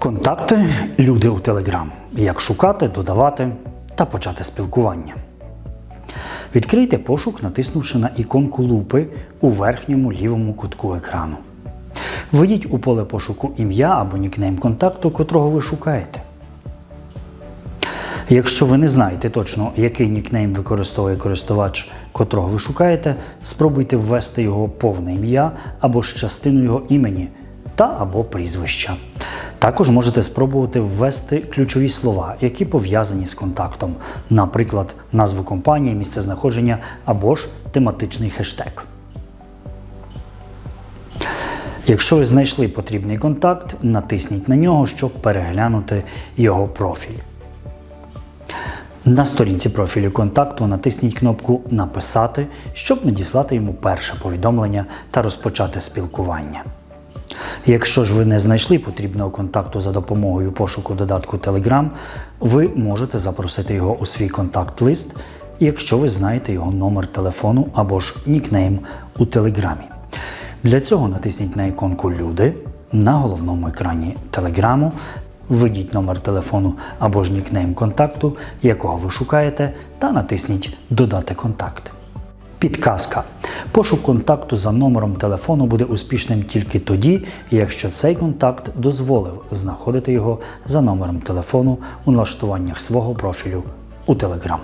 Контакти люди у Телеграм. Як шукати, додавати та почати спілкування. Відкрийте пошук, натиснувши на іконку лупи у верхньому лівому кутку екрану. Введіть у поле пошуку ім'я або нікнейм контакту, котрого ви шукаєте. Якщо ви не знаєте точно, який нікнейм використовує користувач, котрого ви шукаєте, спробуйте ввести його повне ім'я або ж частину його імені та або прізвища. Також можете спробувати ввести ключові слова, які пов'язані з контактом, наприклад, назву компанії, місце знаходження або ж тематичний хештег. Якщо ви знайшли потрібний контакт, натисніть на нього, щоб переглянути його профіль. На сторінці профілю контакту натисніть кнопку Написати, щоб надіслати йому перше повідомлення та розпочати спілкування. Якщо ж ви не знайшли потрібного контакту за допомогою пошуку додатку Telegram, ви можете запросити його у свій контакт-лист, якщо ви знаєте його номер телефону або ж нікнейм у Телеграмі. Для цього натисніть на іконку Люди на головному екрані Телеграму, введіть номер телефону або ж нікнейм контакту, якого ви шукаєте, та натисніть Додати контакт. Підказка. Пошук контакту за номером телефону буде успішним тільки тоді, якщо цей контакт дозволив знаходити його за номером телефону у налаштуваннях свого профілю у Telegram.